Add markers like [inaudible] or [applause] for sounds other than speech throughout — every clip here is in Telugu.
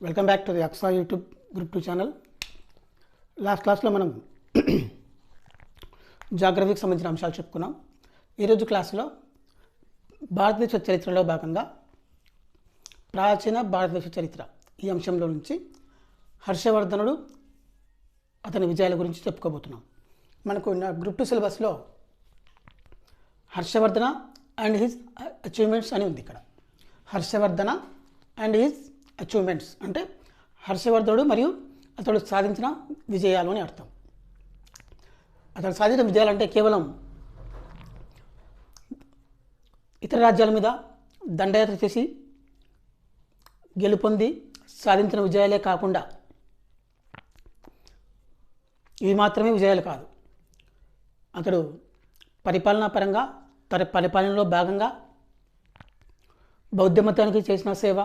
Welcome back to the Aksa YouTube group two channel last క్లాస్లో మనం [clears throat] జాగ్రఫీకి సంబంధించిన అంశాలు చెప్పుకున్నాం. ఈరోజు క్లాస్లో భారతదేశ చరిత్రలో భాగంగా ప్రాచీన భారతదేశ చరిత్ర ఈ అంశంలో నుంచి హర్షవర్ధనుడు అతని విజయాల గురించి చెప్పుకోబోతున్నాం. మనకు గ్రూప్ టూ సిలబస్లో హర్షవర్ధన అండ్ హిజ్ అచీవ్మెంట్స్ అని ఉంది ఇక్కడ. హర్షవర్ధన అండ్ హిజ్ అచీవ్మెంట్స్ అంటే హర్షవర్ధనుడు మరియు అతడు సాధించిన విజయాలు అని అర్థం. అతడు సాధించిన విజయాలు అంటే కేవలం ఇతర రాజ్యాల మీద దండయాత్ర చేసి గెలుపొంది సాధించిన విజయాలే కాకుండా ఇవి మాత్రమే విజయాలు కాదు. అతడు పరిపాలనా పరంగా తన పరిపాలనలో భాగంగా బౌద్ధ మతానికి చేసిన సేవ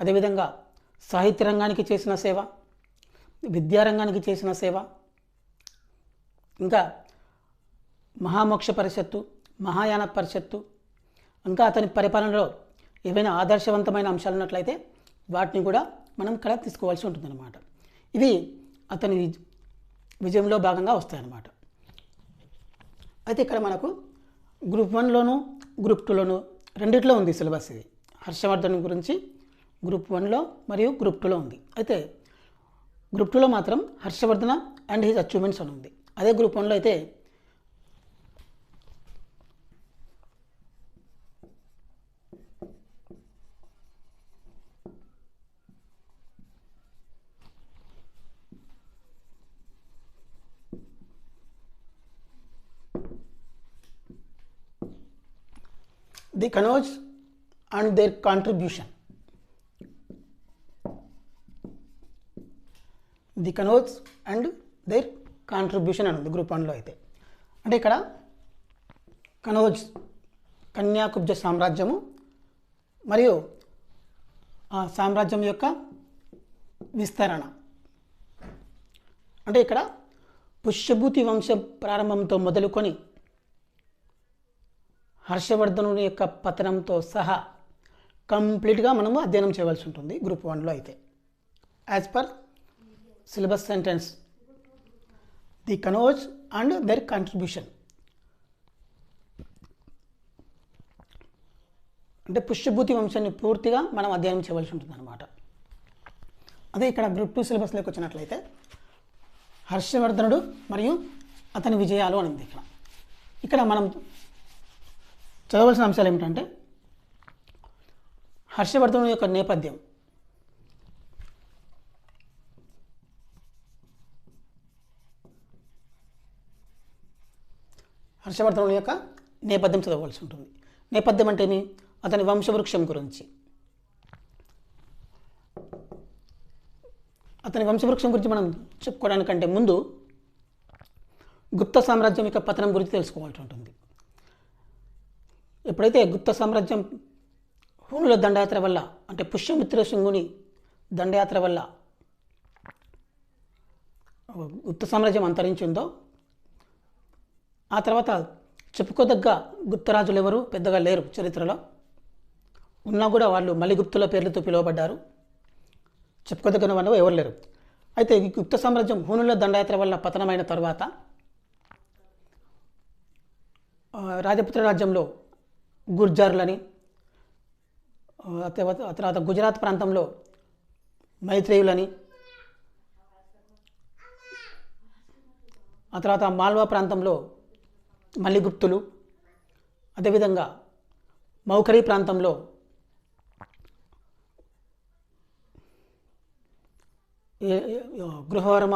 అదేవిధంగా సాహిత్య రంగానికి చేసిన సేవ విద్యారంగానికి చేసిన సేవ ఇంకా మహామోక్ష పరిషత్తు మహాయాన పరిషత్తు ఇంకా అతని పరిపాలనలో ఏవైనా ఆదర్శవంతమైన అంశాలు ఉన్నట్లయితే వాటిని కూడా మనం ఇక్కడ తీసుకోవాల్సి ఉంటుందన్నమాట. ఇవి అతని విజయంలో భాగంగా వస్తాయన్నమాట. అయితే ఇక్కడ మనకు గ్రూప్ వన్లోను గ్రూప్ టూలోను రెండిట్లో ఉంది సిలబస్ ఇది. హర్షవర్ధన్ గురించి గ్రూప్ వన్లో మరియు గ్రూప్ టూలో ఉంది. అయితే గ్రూప్ టూలో మాత్రం హర్షవర్ధన అండ్ హిజ్ అచీవ్మెంట్స్ అని ఉంది. అదే గ్రూప్ వన్లో అయితే the Kannauj and their contribution. The Kannauj and their contribution అని ఉంది గ్రూప్ వన్లో అయితే. అంటే ఇక్కడ కనోజ్ కన్యాకుబ్జ సామ్రాజ్యము మరియు ఆ సామ్రాజ్యం యొక్క విస్తరణ. అంటే ఇక్కడ పుష్యభూతి వంశ ప్రారంభంతో మొదలుకొని హర్షవర్ధనుని యొక్క పతనంతో సహా కంప్లీట్గా మనము అధ్యయనం చేయవలసి ఉంటుంది గ్రూప్ వన్లో అయితే. As per syllabus sentence. The Kannauj and their contribution. అంటే పుష్యభూతి వంశాన్ని పూర్తిగా మనం అధ్యయనం చేయవలసి ఉంటుంది అనమాట అదే ఇక్కడ గ్రూప్ టూ సిలబస్లోకి వచ్చినట్లయితే హర్షవర్ధనుడు మరియు అతని విజయాలు అని ఉంది ఇక్కడ. ఇక్కడ మనం చదవలసిన అంశాలు ఏమిటంటే హర్షవర్ధనుడు యొక్క నేపథ్యం. హర్షవర్ధనుల యొక్క నేపథ్యం చదవవలసి ఉంటుంది. నేపథ్యం అంటే అతని వంశవృక్షం గురించి. అతని వంశవృక్షం గురించి మనం చెప్పుకోవడానికంటే ముందు గుప్త సామ్రాజ్యం యొక్క పతనం గురించి తెలుసుకోవాల్సి ఉంటుంది. ఎప్పుడైతే గుప్త సామ్రాజ్యం హూనుల దండయాత్ర వల్ల అంటే పుష్యమిత్ర సింగుని దండయాత్ర వల్ల గుప్త సామ్రాజ్యం అంతరించిందో ఆ తర్వాత చెప్పుకోదగ్గ గుప్తరాజులు ఎవరు పెద్దగా లేరు చరిత్రలో. ఉన్నా కూడా వాళ్ళు మళ్ళీ గుప్తుల పేర్లతో పిలువబడ్డారు. చెప్పుకోదగ్గన వాళ్ళు ఎవరు లేరు. అయితే ఈ గుప్త సామ్రాజ్యం హూనుల దండయాత్ర వల్ల పతనమైన తర్వాత రాజపుత్ర రాజ్యంలో గుర్జారులని తర్వాత గుజరాత్ ప్రాంతంలో మైత్రేయులని ఆ తర్వాత మాల్వా ప్రాంతంలో మల్లిగుప్తులు అదేవిధంగా మౌకరీ ప్రాంతంలో గృహవరమ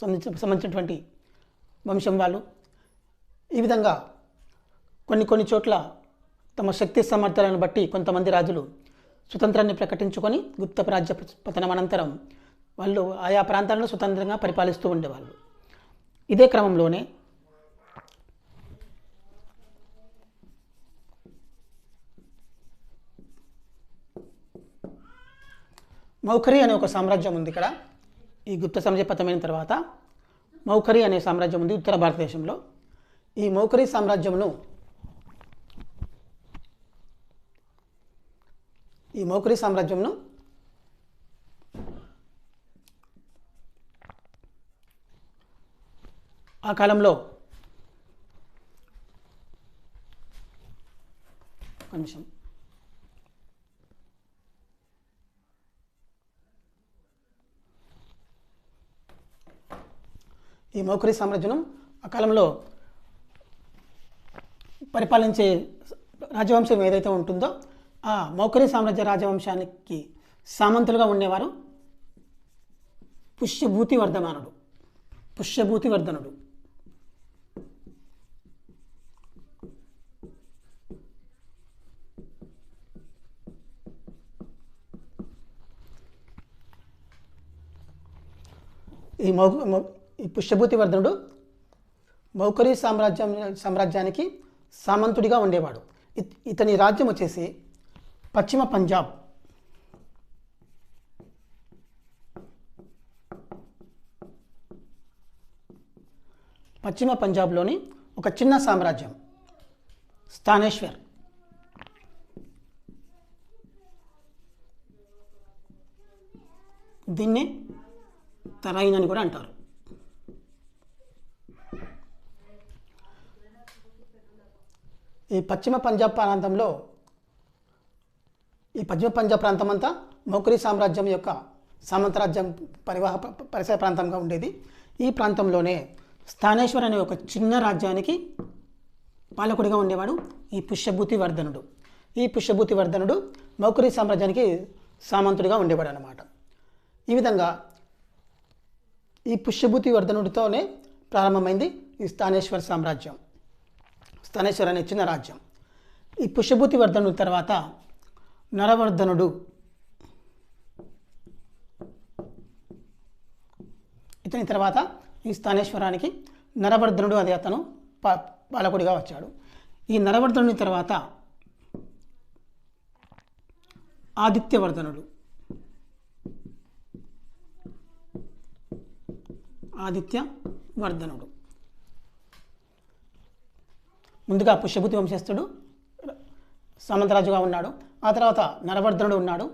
సంబంధించినటువంటి వంశం వాళ్ళు. ఈ విధంగా కొన్ని కొన్ని చోట్ల తమ శక్తి సామర్థ్యాలను బట్టి కొంతమంది రాజులు స్వతంత్రాన్ని ప్రకటించుకొని గుప్త రాజ్య పతనం అనంతరం వాళ్ళు ఆయా ప్రాంతాలను స్వతంత్రంగా పరిపాలిస్తూ ఉండేవాళ్ళు. ఇదే క్రమంలోనే మౌఖరి అనే ఒక సామ్రాజ్యం ఉంది ఇక్కడ. ఈ గుప్త సామ్రాజ్య పతమైన తర్వాత మౌఖరి అనే సామ్రాజ్యం ఉంది ఉత్తర భారతదేశంలో. ఈ మౌఖరి సామ్రాజ్యమును ఈ మౌఖరి సామ్రాజ్యంను ఆ కాలంలో నిమిషం. ఈ మౌఖరి సామ్రాజ్యం ఆ కాలంలో పరిపాలించే రాజవంశం ఏదైతే ఉంటుందో ఆ మౌఖరి సామ్రాజ్య రాజవంశానికి సామంతులుగా ఉండేవారు పుష్యభూతి వర్ధమానుడు పుష్యభూతి వర్ధనుడు ఈ మౌ పుష్యభూతి వర్ధనుడు మౌకరి సామ్రాజ్యం సామ్రాజ్యానికి సామంతుడిగా ఉండేవాడు. ఇతని రాజ్యం వచ్చేసి పశ్చిమ పంజాబ్. పశ్చిమ పంజాబ్లోని ఒక చిన్న సామ్రాజ్యం స్థానేశ్వర్. దీన్ని తరైన్ అని కూడా అంటారు. ఈ పశ్చిమ పంజాబ్ ప్రాంతంలో ఈ పశ్చిమ పంజాబ్ ప్రాంతం అంతా మౌకరి సామ్రాజ్యం యొక్క సామంతరాజ్యం పరివాహ పరిసర ప్రాంతంగా ఉండేది. ఈ ప్రాంతంలోనే స్థానేశ్వర్ అనే ఒక చిన్న రాజ్యానికి పాలకుడిగా ఉండేవాడు ఈ పుష్యభూతి వర్ధనుడు ఈ పుష్యభూతి వర్ధనుడు మౌకరి సామ్రాజ్యానికి సామంతుడిగా ఉండేవాడు అనమాట ఈ విధంగా ఈ పుష్యభూతి వర్ధనుడితోనే ప్రారంభమైంది ఈ స్థానేశ్వర సామ్రాజ్యం. స్థానేశ్వరాన్ని ఇచ్చిన రాజ్యం. ఈ పుష్యభూతి వర్ధనుడి తర్వాత నరవర్ధనుడు. ఇతని తర్వాత ఈ స్థానేశ్వరానికి నరవర్ధనుడు అదే అతను పా పాలకుడిగా వచ్చాడు. ఈ నరవర్ధనుడి తర్వాత ఆదిత్యవర్ధనుడు. ఆదిత్య వర్ధనుడు ముందుగా పుష్యభూతి వంశస్థుడు సామంతరాజుగా ఉన్నాడు. ఆ తర్వాత నరవర్ధనుడు ఉన్నాడు.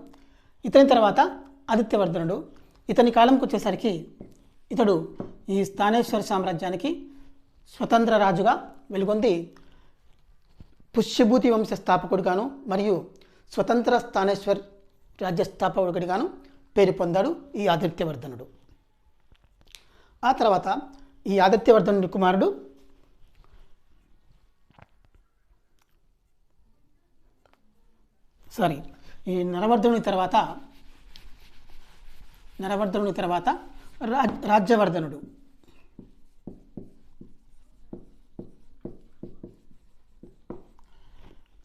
ఇతని తర్వాత ఆదిత్యవర్ధనుడు. ఇతని కాలంకి వచ్చేసరికి ఇతడు ఈ స్థానేశ్వర సామ్రాజ్యానికి స్వతంత్ర రాజుగా వెలుగొంది. పుష్యభూతి వంశ స్థాపకుడిగాను మరియు స్వతంత్ర స్థానేశ్వర్ రాజ్య స్థాపకుడిగాను పేరు పొందాడు ఈ ఆదిత్యవర్ధనుడు. ఆ తర్వాత ఈ ఆదిత్యవర్ధనుడి కుమారుడు సారీ ఈ నరవర్ధనుని తర్వాత నరవర్ధనుని తర్వాత రాజ్ రాజ్యవర్ధనుడు.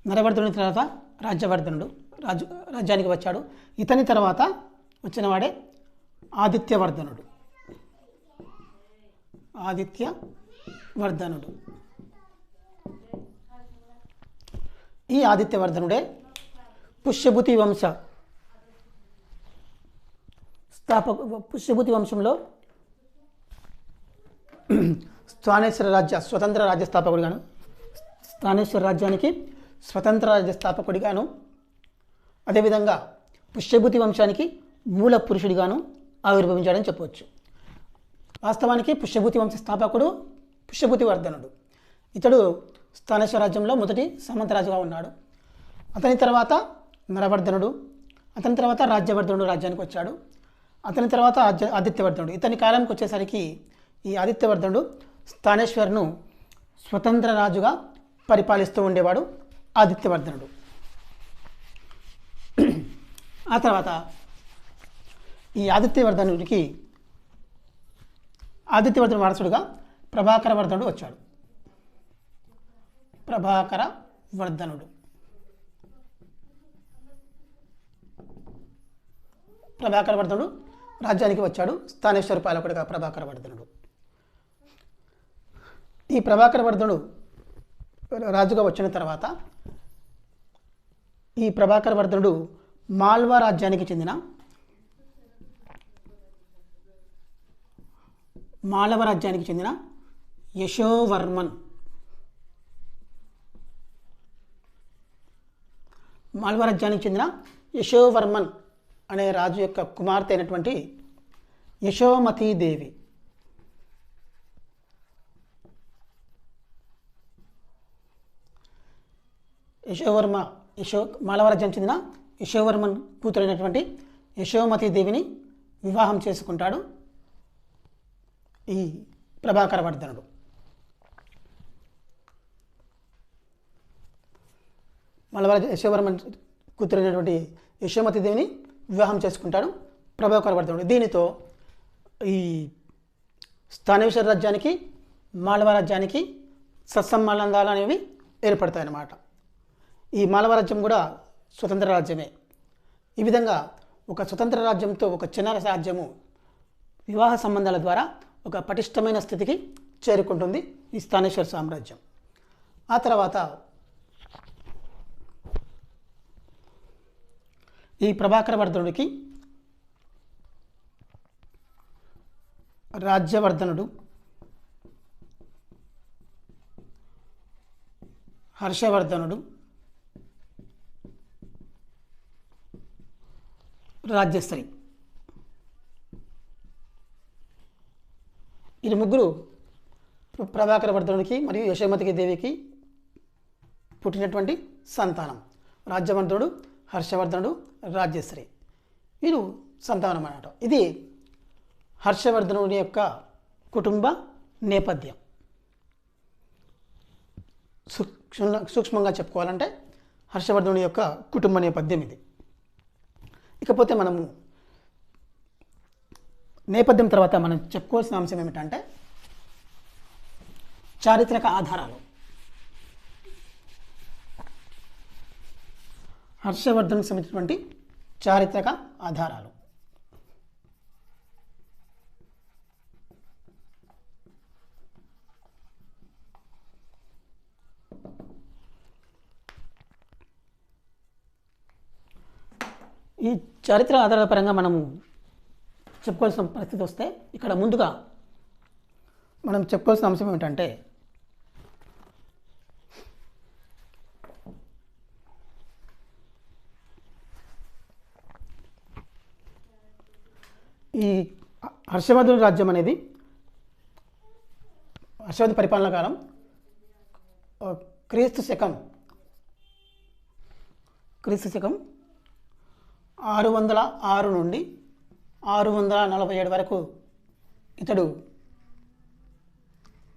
నరవర్ధనుని తర్వాత రాజ్యవర్ధనుడు రాజు రాజ్యానికి వచ్చాడు. ఇతని తర్వాత వచ్చినవాడే ఆదిత్యవర్ధనుడు. ఆదిత్య వర్ధనుడు ఈ ఆదిత్యవర్ధనుడే పుష్యభూతి వంశ. స్థాపక పుష్యభూతి వంశంలో స్థానేశ్వర రాజ్య స్వతంత్ర రాజ్య స్థాపకుడిగాను. స్థానేశ్వర రాజ్యానికి స్వతంత్ర రాజ్య స్థాపకుడిగాను. అదేవిధంగా పుష్యభూతి వంశానికి మూల పురుషుడిగాను ఆవిర్భవించాడని చెప్పవచ్చు. వాస్తవానికి పుష్యభూతి వంశ స్థాపకుడు పుష్యభూతి వర్ధనుడు ఇతడు స్థానేశ్వర రాజ్యంలో మొదటి సామంతరాజుగా ఉన్నాడు. అతని తర్వాత నరవర్ధనుడు అతని తర్వాత రాజ్యవర్ధనుడు రాజ్యానికి వచ్చాడు. అతని తర్వాత ఆదిత్యవర్ధనుడు. ఇతని కాలానికి వచ్చేసరికి ఈ ఆదిత్యవర్ధనుడు స్థానేశ్వర్ను స్వతంత్ర రాజుగా పరిపాలిస్తూ ఉండేవాడు ఆదిత్యవర్ధనుడు. ఆ తర్వాత ఈ ఆదిత్యవర్ధనుడికి ఆదిత్యవర్ధన వారసుడుగా ప్రభాకర వర్ధనుడు వచ్చాడు. ప్రభాకర వర్ధనుడు ప్రభాకర వర్ధనుడు రాజ్యానికి వచ్చాడు. స్థానేశ్వర పాలకుడిగా ప్రభాకర వర్ధనుడు. ఈ ప్రభాకర వర్ధనుడు రాజుగా వచ్చిన తర్వాత ఈ ప్రభాకర వర్ధనుడు మాల్వా రాజ్యానికి చెందిన మాళవ రాజ్యానికి చెందిన యశోవర్మన్. మాల్వ రాజ్యానికి చెందిన యశోవర్మన్. అనే రాజు యొక్క కుమార్తె అయినటువంటి యశోమతీదేవి యశోవర్మ యశో మాలవరాజ్యం చెందిన యశోవర్మన్ కూతురైనటువంటి యశోమతీదేవిని వివాహం చేసుకుంటాడు ఈ ప్రభాకర వర్ధనుడు. మలవరాజ యశోవర్మన్ కూతురైనటువంటి యశోమతీదేవిని వివాహం చేసుకుంటాడు ప్రభాకర్ వర్ధనుడు దీనితో ఈ స్థానేశ్వర రాజ్యానికి మాళవ రాజ్యానికి సత్సంబంధాలు అనేవి ఏర్పడతాయి అన్నమాట ఈ మాళవ రాజ్యం కూడా స్వతంత్ర రాజ్యమే. ఈ విధంగా ఒక స్వతంత్ర రాజ్యంతో ఒక చిన్న రాజ్యము వివాహ సంబంధాల ద్వారా ఒక పటిష్టమైన స్థితికి చేరుకుంటుంది ఈ స్థానేశ్వర సామ్రాజ్యం. ఆ తర్వాత ఈ ప్రభాకర వర్ధనుడికి రాజ్యవర్ధనుడు హర్షవర్ధనుడు రాజ్యశ్రీ. ఈ ముగ్గురు ప్రభాకర వర్ధనుడికి మరియు యశోమతికి దేవికి పుట్టినటువంటి సంతానం. రాజ్యవర్ధనుడు హర్షవర్ధనుడు రాజ్యశ్రీ. వీరు సంతానం అనట ఇది హర్షవర్ధనుడి యొక్క కుటుంబ నేపథ్యం. సూక్ష్మంగా చెప్పుకోవాలంటే హర్షవర్ధనుడి యొక్క కుటుంబ నేపథ్యం ఇది. ఇకపోతే మనము నేపథ్యం తర్వాత మనం చెప్పుకోవాల్సిన అంశం ఏమిటంటే చారిత్రక ఆధారాలు. హర్షవర్ధన్కు సంబంధించినటువంటి చారిత్రక ఆధారాలు. ఈ చారిత్ర ఆధారాల పరంగా మనము చెప్పుకోవాల్సిన పరిస్థితి వస్తే ఇక్కడ ముందుగా మనం చెప్పుకోవాల్సిన అంశం ఏమిటంటే ఈ హర్షవర్ధన రాజ్యం అనేది హర్షవర్ధన పరిపాలన కాలం క్రీస్తు శకం. క్రీస్తు శకం ఆరు వందల ఆరు నుండి ఆరు వందల నలభై ఏడు వరకు ఇతడు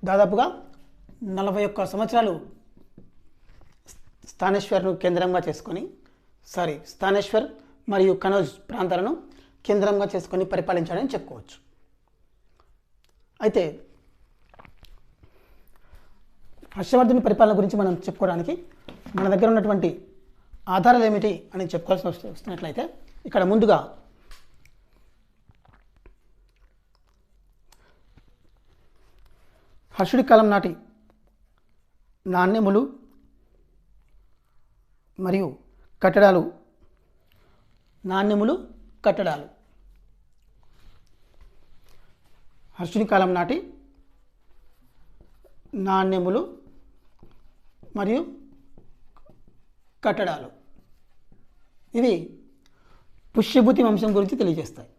దాదాపుగా నలభై ఒక్క సంవత్సరాలు స్థానేశ్వర్ను కేంద్రంగా చేసుకొని సారీ స్థానేశ్వర్ మరియు కనౌజ్ ప్రాంతాలను కేంద్రంగా చేసుకొని పరిపాలించాడని చెప్పుకోవచ్చు. అయితే హర్షవర్ధని పరిపాలన గురించి మనం చెప్పుకోవడానికి మన దగ్గర ఉన్నటువంటి ఆధారాలు ఏమిటి అని చెప్పుకోవాల్సి వస్తు- వస్తున్నట్లయితే ఇక్కడ ముందుగా హర్షుడి కాలం నాటి నాణ్యములు మరియు కట్టడాలు నాణ్యములు కట్టడాలు. హర్షుని కాలం నాటి నాణ్యములు మరియు కట్టడాలు. ఇవి పుష్యభూతి వంశం గురించి తెలియజేస్తాయి.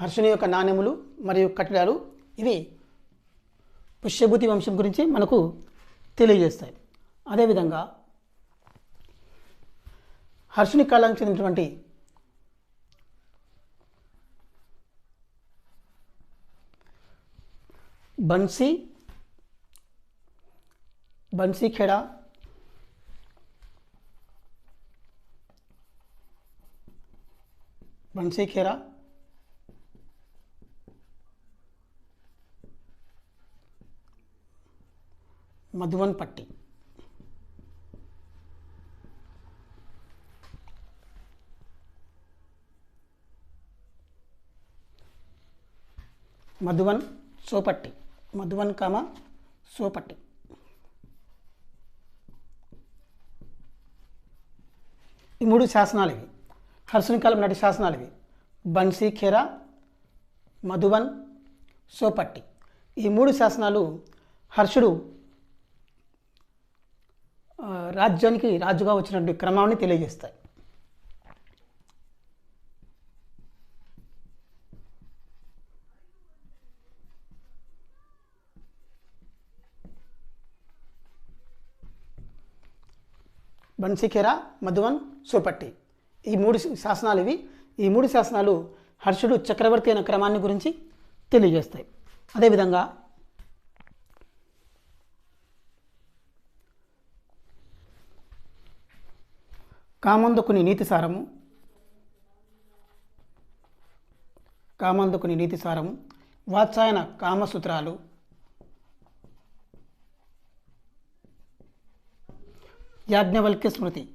హర్షుని యొక్క నాణ్యములు మరియు కట్టడాలు ఇవి పుష్యభూతి వంశం గురించి మనకు తెలియజేస్తాయి. అదేవిధంగా హర్షుని కాలానికి చెందినటువంటి బన్సీ బన్సీ ఖేడా మధువన్ పట్టి మధువన్ సోపట్టి. మధువన్ కామ సోపట్టి. ఈ మూడు శాసనాలు ఇవి హర్షుని కాలం నాటి శాసనాలు ఇవి బన్సీ ఖేరా మధువన్ సోపట్టి. ఈ మూడు శాసనాలు హర్షుడు రాజ్యానికి రాజుగా వచ్చినటువంటి క్రమాన్ని తెలియజేస్తాయి. బన్సికెరా మధువన్ సూపట్టి ఈ మూడు శాసనాలు ఇవి. ఈ మూడు శాసనాలు హర్షుడు చక్రవర్తి అయిన క్రమాన్ని గురించి తెలియజేస్తాయి. అదేవిధంగా కామందుకుని నీతిసారము. కామందుకుని నీతిసారము. వాత్సాయన కామసూత్రాలు. యాజ్ఞవల్క్య స్మృతి.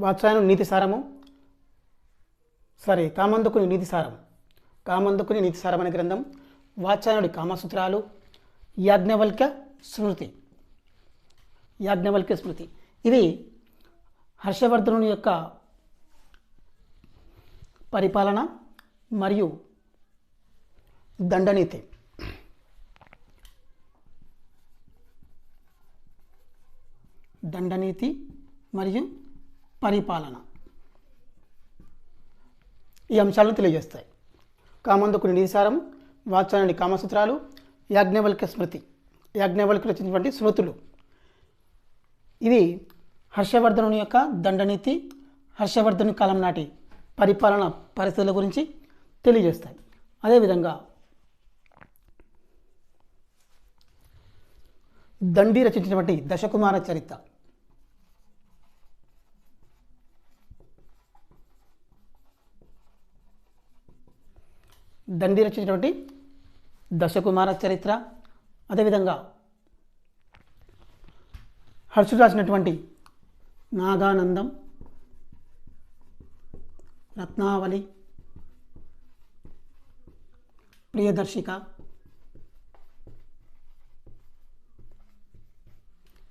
వాత్సాయనం నీతి సారము సారీ కామందుకుని నీతి సారం కామందుకుని నీతి సారం అనే గ్రంథం వాచానుడి కామసూత్రాలు యాజ్ఞవల్క్య స్మృతి. యాజ్ఞవల్క్య స్మృతి. ఇవి హర్షవర్ధనుని యొక్క పరిపాలన మరియు దండనీతి. దండనీతి మరియు పరిపాలన. ఈ అంశాలను తెలియజేస్తాయి. కామందుకుని నిధిసారం వాత్సాయనుడి కామసూత్రాలు యాజ్ఞవల్క్య స్మృతి. యాజ్ఞవల్క్య రచించినటువంటి స్మృతులు. ఇది హర్షవర్ధనుని యొక్క దండనీతి హర్షవర్ధను కాలం నాటి పరిపాలన పరిస్థితుల గురించి తెలియజేస్తాయి. అదేవిధంగా దండి రచించినటువంటి దశకుమార చరిత్ర. దండి రచించినటువంటి దశకుమార చరిత్ర. అదేవిధంగా హర్షుడు రాసినటువంటి నాగానందం రత్నావళి ప్రియదర్శిక.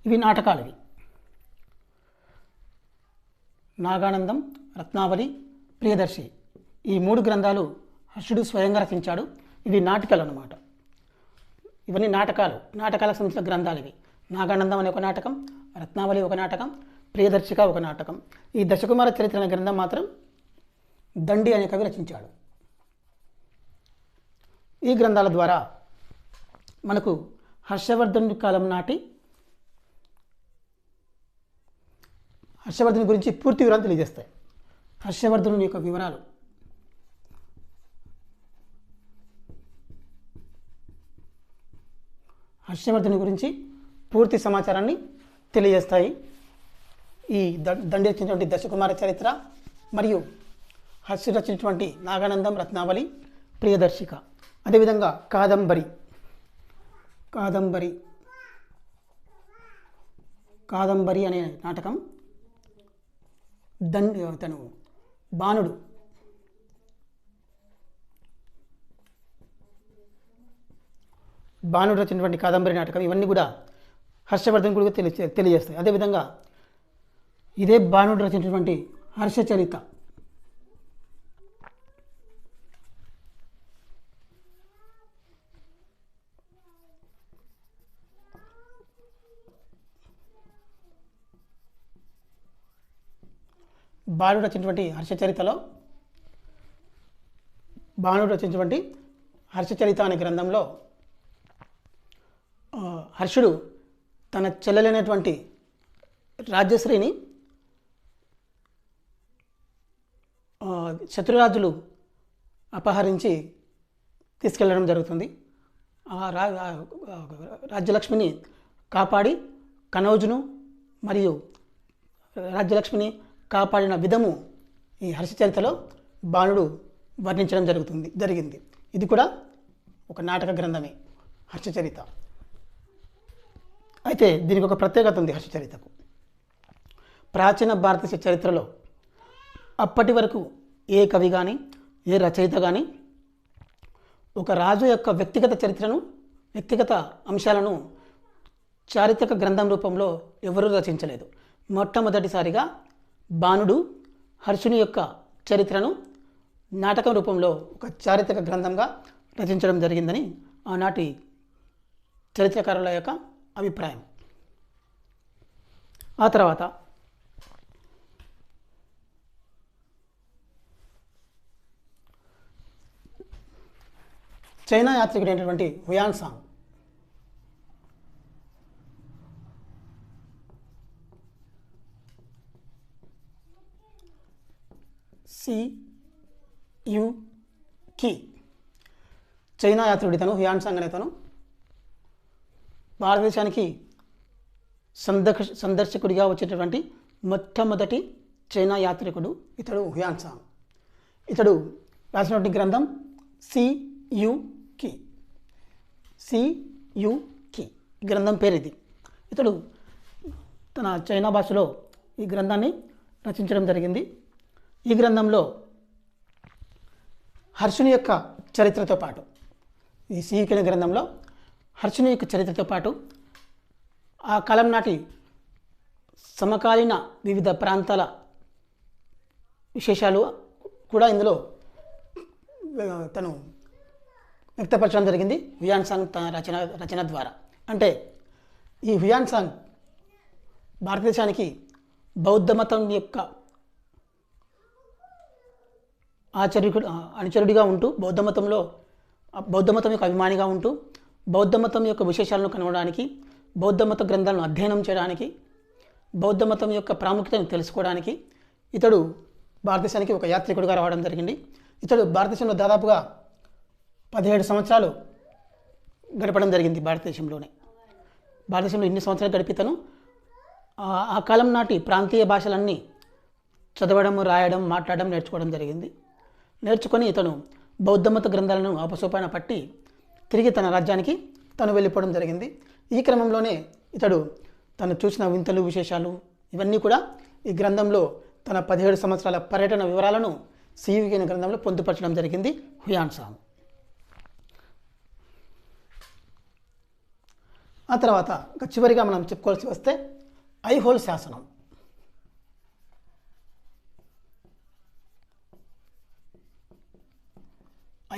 ఇవి నాటకాలు ఇవి నాగానందం రత్నావళి ప్రియదర్శి. ఈ మూడు గ్రంథాలు హర్షుడు స్వయంగా రచించాడు. ఇవి నాటకాలు అన్నమాట ఇవన్నీ నాటకాలు. నాటకాలకు సంబంధించిన గ్రంథాలు ఇవి నాగానందం అనే ఒక నాటకం రత్నావళి ఒక నాటకం ప్రియదర్శిక ఒక నాటకం. ఈ దశకుమార చరిత్ర అనే గ్రంథం మాత్రం దండి అనే కవి రచించాడు. ఈ గ్రంథాల ద్వారా మనకు హర్షవర్ధన్ కాలం నాటి హర్షవర్ధన్ గురించి పూర్తి వివరాలు తెలియజేస్తాయి. హర్షవర్ధనుని యొక్క వివరాలు. హర్షవర్ధుని గురించి పూర్తి సమాచారాన్ని తెలియజేస్తాయి. ఈ ద- దండి రచించినటువంటి దశకుమార చరిత్ర మరియు హర్షి రచించినటువంటి నాగానందం రత్నావళి ప్రియదర్శిక. అదేవిధంగా కాదంబరి కాదంబరి కాదంబరి అనే నాటకం దండి తను బాణుడు బాణుడు రచించినటువంటి కాదంబరి నాటకం ఇవన్నీ కూడా హర్షవర్ధన్ కూడా తెలియ తెలియజేస్తాయి. అదేవిధంగా ఇదే బాణుడు రచించినటువంటి హర్షచరిత బాణుడు రచించినటువంటి హర్షచరితలో బాణుడు రచించినటువంటి హర్షచరిత అనే గ్రంథంలో హర్షుడు తన చెల్లెలైనటువంటి రాజ్యశ్రీని శత్రురాజులు అపహరించి తీసుకెళ్ళడం జరుగుతుంది. ఆ రా రాజ్యలక్ష్మిని కాపాడి కనౌజును మరియు రాజ్యలక్ష్మిని కాపాడిన విధము ఈ హర్షచరితలో బాణుడు వర్ణించడం జరుగుతుంది జరిగింది. ఇది కూడా ఒక నాటక గ్రంథమే హర్షచరిత అయితే దీనికి ఒక ప్రత్యేకత ఉంది హర్షచరితకు ప్రాచీన భారతదేశ చరిత్రలో అప్పటి వరకు ఏ కవి కానీ ఏ రచయిత కానీ ఒక రాజు యొక్క వ్యక్తిగత చరిత్రను వ్యక్తిగత అంశాలను చారిత్రక గ్రంథం రూపంలో ఎవరూ రచించలేదు. మొట్టమొదటిసారిగా బాణుడు హర్షుని యొక్క చరిత్రను నాటకం రూపంలో ఒక చారిత్రక గ్రంథంగా రచించడం జరిగిందని ఆనాటి చరిత్రకారుల యొక్క అభిప్రాయం. ఆ తర్వాత China యాత్రికుడైనటువంటి Hiuen Tsang. Si Yu Ki. China యాత్రికుడు ఇతను హుయాన్ సాంగ్ అనేతను భారతదేశానికి సందర్శ సందర్శకుడిగా వచ్చేటటువంటి మొట్టమొదటి చైనా యాత్రికుడు ఇతడు హుయాన్ సాంగ్. ఇతడు రాసినటువంటి గ్రంథం సియుకి సియుకి గ్రంథం పేరు ఇది ఇతడు తన చైనా భాషలో ఈ గ్రంథాన్ని రచించడం జరిగింది. ఈ గ్రంథంలో హర్షుని యొక్క చరిత్రతో పాటు ఈ సియుకి గ్రంథంలో హర్షుని యొక్క చరిత్రతో పాటు ఆ కాలం నాటి సమకాలీన వివిధ ప్రాంతాల విశేషాలు కూడా ఇందులో తను వ్యక్తపరచడం జరిగింది. హుయాన్ సాంగ్ తన రచన రచన ద్వారా. అంటే ఈ హుయాన్ సాంగ్ భారతదేశానికి బౌద్ధ మతం యొక్క ఆచర్యకుడు అనుచరుడిగా ఉంటూ బౌద్ధ మతంలో బౌద్ధ మతం యొక్క అభిమానిగా ఉంటూ బౌద్ధమతం యొక్క విశేషాలను కనుగొనడానికి బౌద్ధమత గ్రంథాలను అధ్యయనం చేయడానికి బౌద్ధమతం యొక్క ప్రాముఖ్యతను తెలుసుకోవడానికి ఇతడు భారతదేశానికి ఒక యాత్రికుడిగా రావడం జరిగింది. ఇతడు భారతదేశంలో దాదాపుగా పదిహేడు సంవత్సరాలు గడపడం జరిగింది భారతదేశంలోనే. భారతదేశంలో ఇన్ని సంవత్సరాలు గడిపితను ఆ- కాలం నాటి ప్రాంతీయ భాషలన్నీ చదవడం రాయడం మాట్లాడడం నేర్చుకోవడం జరిగింది. నేర్చుకొని ఇతను బౌద్ధమత గ్రంథాలను ఆపసోపాన పట్టి తిరిగి తన రాజ్యానికి తను వెళ్ళిపోవడం జరిగింది. ఈ క్రమంలోనే ఇతడు తను చూసిన వింతలు విశేషాలు ఇవన్నీ కూడా ఈ గ్రంథంలో తన పదిహేడు సంవత్సరాల పర్యటన వివరాలను సివికి గ్రంథంలో పొందుపరచడం జరిగింది హుయాన్ సాంగ్ ఆ తర్వాత ఇంకా చివరిగా మనం చెప్పుకోవాల్సి వస్తే ఐహోల్ శాసనం.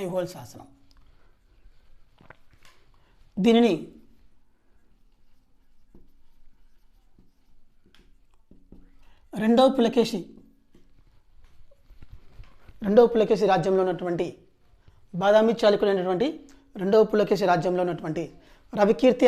ఐహోల్ శాసనం. దీనిని రెండవ పులకేశి రెండవ పులకేశి రాజ్యంలో ఉన్నటువంటి బాదామి చాళుకులైనటువంటి రెండవ పులకేశి రాజ్యంలో ఉన్నటువంటి రవికీర్తి